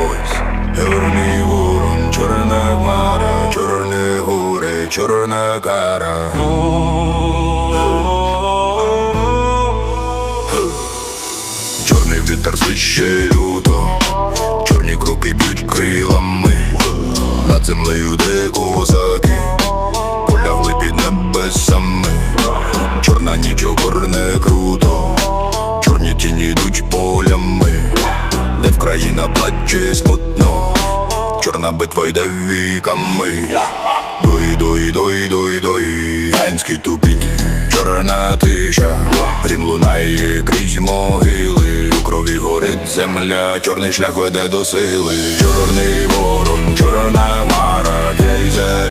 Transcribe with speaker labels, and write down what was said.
Speaker 1: бойся Чорні ворон, чорна хмара, чорні гори, чорна кара. Чорний вітер свище люто, чорні крупи б'ють крилами. Над землею де козаки, полягли під небесами. Чорна ніч огорне круто, чорні тіні йдуть по де Вкраїна плаче смутно, чорна битва йде віками. Дуй, дуй, дуй, дуй, дуй, ганський тупік, чорна тиша, грім лунає крізь могили, у крові горить земля, чорний шлях веде до сили, чорний ворон, чорна